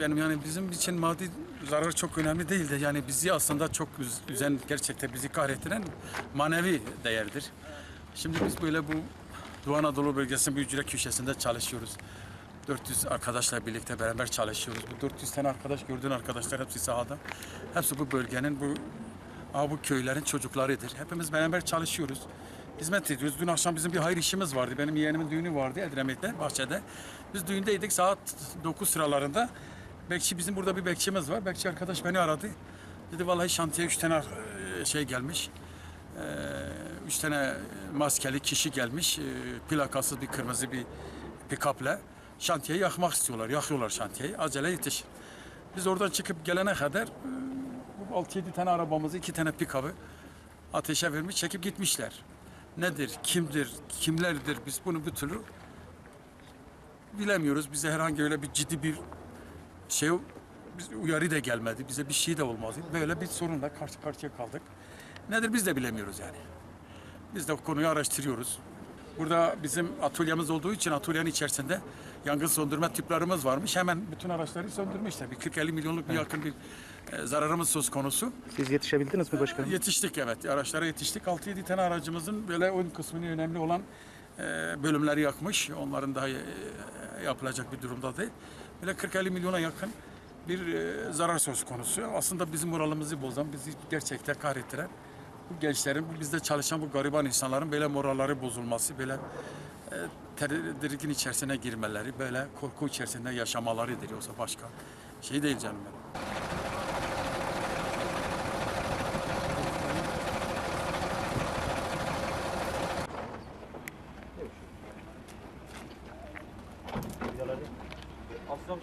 benim yani bizim için maddi zarar çok önemli değil de yani bizi aslında çok üz- üzen gerçekten bizi kahrettiren manevi değerdir. Şimdi biz böyle bu Doğu Anadolu bölgesinin bir ücret köşesinde çalışıyoruz. 400 arkadaşla birlikte beraber çalışıyoruz. Bu 400 tane arkadaş gördüğün arkadaşlar hepsi sahada. Hepsi bu bölgenin bu bu köylerin çocuklarıdır. Hepimiz beraber çalışıyoruz. Hizmet ediyoruz. Dün akşam bizim bir hayır işimiz vardı. Benim yeğenimin düğünü vardı Edremit'te, bahçede. Biz düğündeydik saat 9 sıralarında. Bekçi bizim burada bir bekçimiz var. Bekçi arkadaş beni aradı. Dedi vallahi şantiye üç tane e, şey gelmiş. E, üç tane maskeli kişi gelmiş. E, plakasız bir kırmızı bir pikapla. Şantiyeyi yakmak istiyorlar. Yakıyorlar şantiyeyi. Acele yetiş. Biz oradan çıkıp gelene kadar e, bu 6-7 tane arabamızı, 2 tane pikabı ateşe vermiş, çekip gitmişler. Nedir, kimdir, kimlerdir biz bunu bir türlü bilemiyoruz. Bize herhangi öyle bir ciddi bir şey biz uyarı da gelmedi. Bize bir şey de olmadı. Böyle bir sorunla karşı karşıya kaldık. Nedir biz de bilemiyoruz yani. Biz de o konuyu araştırıyoruz. Burada bizim atölyemiz olduğu için atölyenin içerisinde yangın söndürme tüplerimiz varmış. Hemen bütün araçları söndürmüşler. Bir 40-50 milyonluk bir yakın bir e, zararımız söz konusu. Siz yetişebildiniz mi başkanım? Yetiştik evet. Araçlara yetiştik. 6-7 tane aracımızın böyle ön kısmını önemli olan e, bölümleri yakmış. Onların daha e, yapılacak bir durumda değil. Böyle 40-50 milyona yakın bir e, zarar söz konusu. Aslında bizim moralimizi bozan, bizi gerçekten kahrettiren bu gençlerin, bu bizde çalışan bu gariban insanların böyle moralleri bozulması, böyle e, tedirgin içerisine girmeleri, böyle korku içerisinde yaşamalarıdır yoksa başka şey değil canım benim. Aslan